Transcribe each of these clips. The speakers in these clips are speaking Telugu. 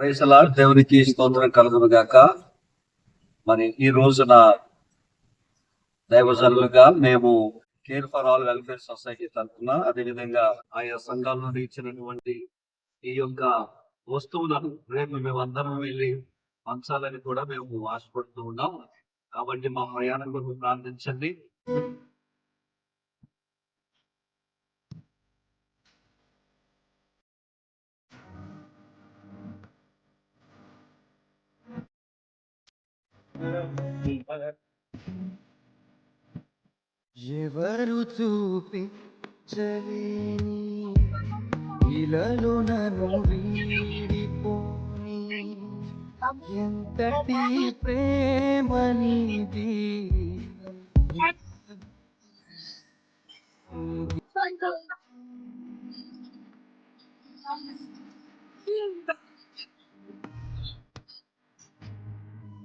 రైసలా దేవునికి స్తోత్రం కలుగును గాక. మరి ఈ రోజున దైవజనులుగా మేము Care for All Welfare Society తరఫున అదేవిధంగా ఆయా సంఘాల నుండి ఇచ్చినటువంటి ఈ యొక్క వస్తువులను రేపు మేమందరం వెళ్ళి పంచాలని కూడా మేము ఆశపడుతూ ఉన్నాం. కాబట్టి మా ప్రయాణం గురించి ప్రార్థించండి ఎవరు చూపించలేని ఇలలో నన్ను వీడిపోని ఎంతటి ప్రేమనిది Thank you.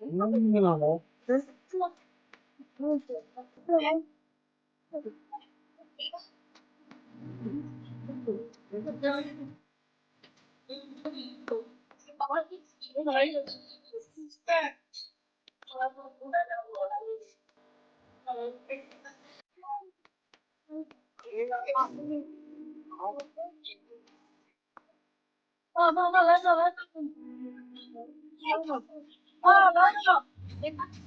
何なのあ、まあまあ、まあまあ、まあまあ。ああ、なるほど。でかっ。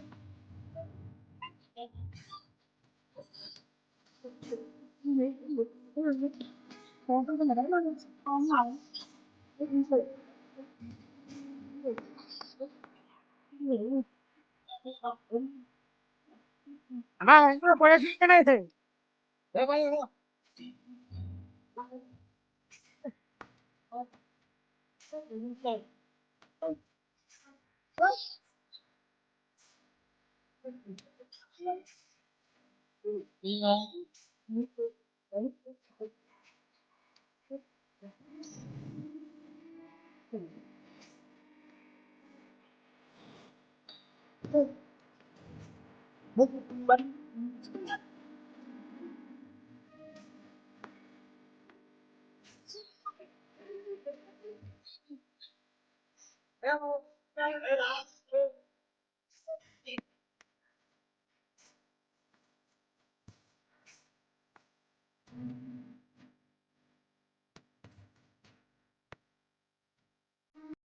আমার এগুলো পড়ে ঠিক নাই তো ভাই ভাই Hello.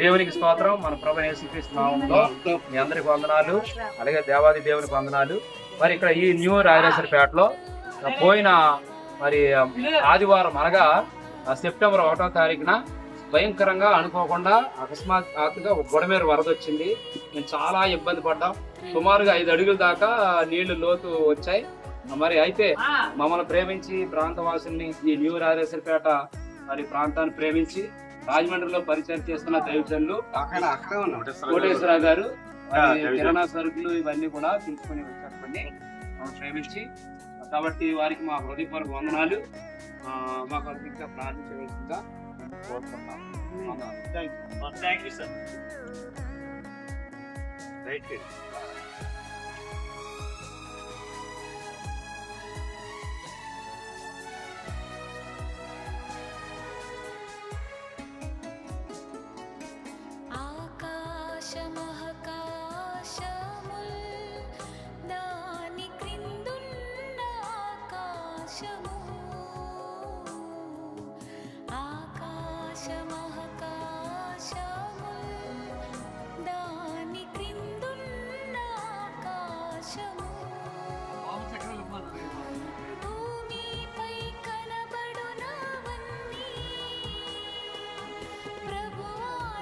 దేవునికి స్తోత్రం. మన ప్రభు యేసుక్రీస్తు నామంలో మీ అందరికి వందనాలు. అలాగే దేవాది దేవునికి వందనాలు. మరి ఇక్కడ ఈ న్యూ రాజేశ్వరపేటలో పోయిన మరి ఆదివారం అనగా సెప్టెంబర్ ఒకటో తారీఖున భయంకరంగా అనుకోకుండా అకస్మాత్తుగా ఒక గొడమేర వరద వచ్చింది మేము చాలా ఇబ్బంది పడ్డాం. సుమారుగా ఐదు అడుగుల దాకా నీళ్ళు లోతు వచ్చాయి. మరి అయితే మమ్మల్ని ప్రేమించి ప్రాంతవాసుల్ని ఈ న్యూ రాజేశ్వరపేట మరి ప్రాంతాన్ని ప్రేమించి రాజమండ్రిలో పరిచయం చేస్తున్న దైవజనులు కోటేశ్వరరావు గారు. కిరాణా సరుకులు ఇవన్నీ కూడా తీసుకుని మమ్మల్ని ప్రేమించి కాబట్టి వారికి మా హృదయపూర్వక వందనాలు. ఆ, మా కొరకు ఇంకా ప్రార్థించవలసిందిగా వందనాలు. Thank you sir right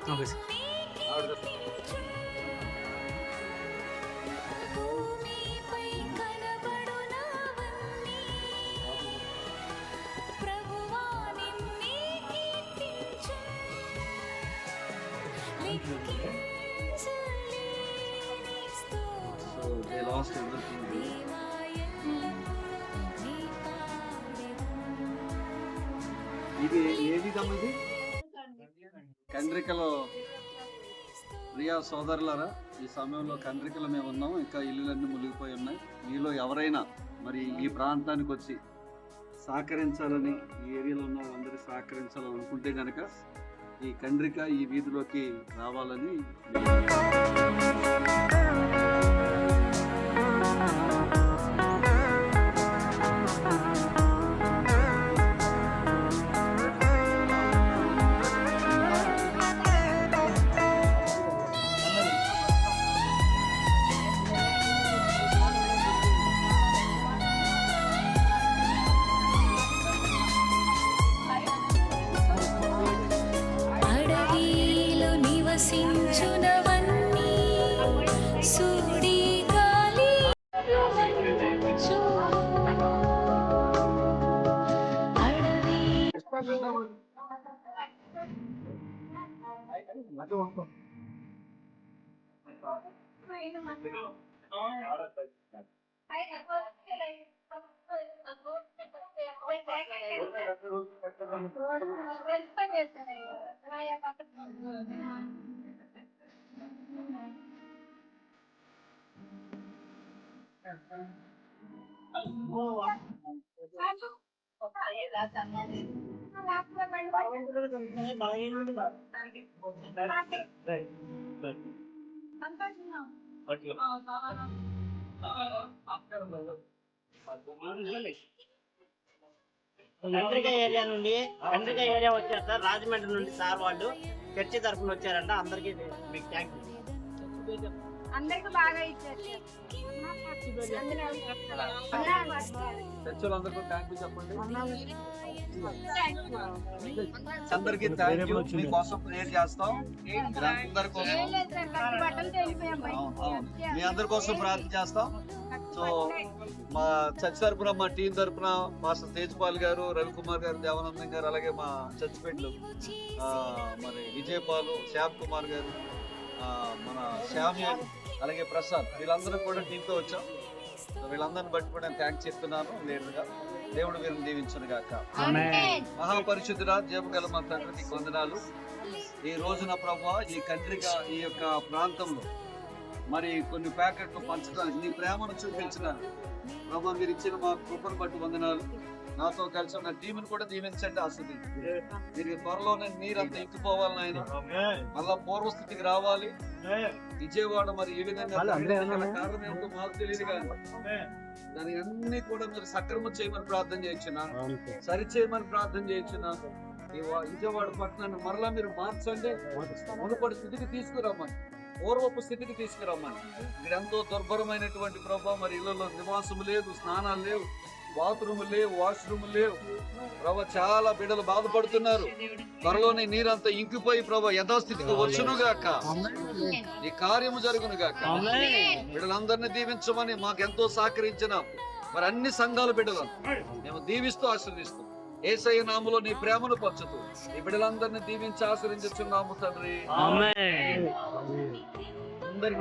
okay sir దేవా ఎల్లప్పుడూ నీ ఇది ఏ విధం ఇది? కండ్రికలో ప్రియా సోదరులారా ఈ సమయంలో కండ్రికలు మేము ఉన్నాం ఇంకా ఇల్లులన్నీ మునిగిపోయి ఉన్నాయి. మీలో ఎవరైనా మరి ఈ ప్రాంతానికి వచ్చి సహకరించాలని ఈ ఏరియాలో ఉన్న వాళ్ళందరూ సహకరించాలని అనుకుంటే కనుక ఈ కండ్రిక ఈ వీధిలోకి రావాలని Magawa ko. Eu naman. Ay, ako sila Aduh, saya datang. Kandrika area నుండి కండ్రిక ఏరియా వచ్చారు సార్ రాజమండ్రి నుండి సార్ వాళ్ళు చర్చి తరఫున వచ్చారంట. అందరికీ మీకు థ్యాంక్ అందరికి బాగా ఇచ్చారు. అందరికీ థ్యాంక్ యూ మీకోసం ప్రేయర్ చేస్తాం. అందరి కోసం. మీ అందరి కోసం ప్రార్థన చేస్తాం. సో మా చర్చ్ తరపున మా టీం తరపున మాస్టర్ తేజ్పాల్ గారు రవికుమార్ గారు దేవానందం గారు అలాగే మా చర్చ్ పెట్లు మరి విజయపాలు శ్యామ్ కుమార్ గారు మన శ్యామ్యుల్ అలాగే ప్రసాద్ వీళ్ళందరూ కూడా టీంతో వచ్చాం. వీళ్ళందరిని బట్టి కూడా నేను థ్యాంక్స్ చెప్తున్నాను లేటుగా దేవుడు వీరిని దీవించను గాక. మహాపరిశుద్ధుడా జీవం గల మా తండ్రి నీకు వందనాలు. ఈ రోజున ప్రభా ఈ కంట్రిక ఈ యొక్క ప్రాంతంలో మరి కొన్ని ప్యాకెట్లు పంచడానికి నీ ప్రేమను చూపించిన ప్రభా మీరు ఇచ్చిన మా కృపను బట్టి వందనాలు. నాతో కలిసి ఉన్న టీంని కూడా దీవించండి ఆస్తి మీరు త్వరలోనే నీరంతా ఇంకిపోవాలి నాయన. మళ్ళా పూర్వస్థితికి రావాలి. విజయవాడ మరి ఏ విధంగా కారణం ఏంటో మాకు తెలియదు కానీ దాని అన్ని కూడా మీరు సక్రమం చేయమని ప్రార్థన చేయొచ్చున్నా సరి. చేయమని ప్రార్థన వా- విజయవాడ పట్టణాన్ని మరలా మీరు మార్చండి. మునుపటి స్థితికి తీసుకురమ్మని పూర్వపు స్థితికి తీసుకురమ్మని. ఇక్కడ ఎంతో దుర్భరమైనటువంటి ప్రభావ మరి ఇళ్ళలో నివాసము లేదు స్నానాలు లేవు. బాత్రూమ్ లేవు వాష్రూమ్ లేవు ప్రభా చాలా బిడ్డలు బాధపడుతున్నారు. త్వరలోనే నీరంతా ఇంకిపోయి ప్రభా యథాస్థితికి వచ్చునుగాక. ఈ కార్యము జరుగునుగాక. బిడ్డలందరినీ దీవించమని మాకెంతో సహకరించిన. మరి అన్ని సంఘాల బిడ్డలను మేము దీవిస్తూ ఆశీర్దిస్తూ ఏసయ్య నామలో నీ ప్రేమను పంచుతూ ఈ బిడ్డలందరినీ దీవించి ఆశీర్వించుచున్నాము తండ్రి. అందరికీ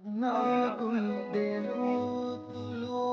గాయే నా గుండె లోతులో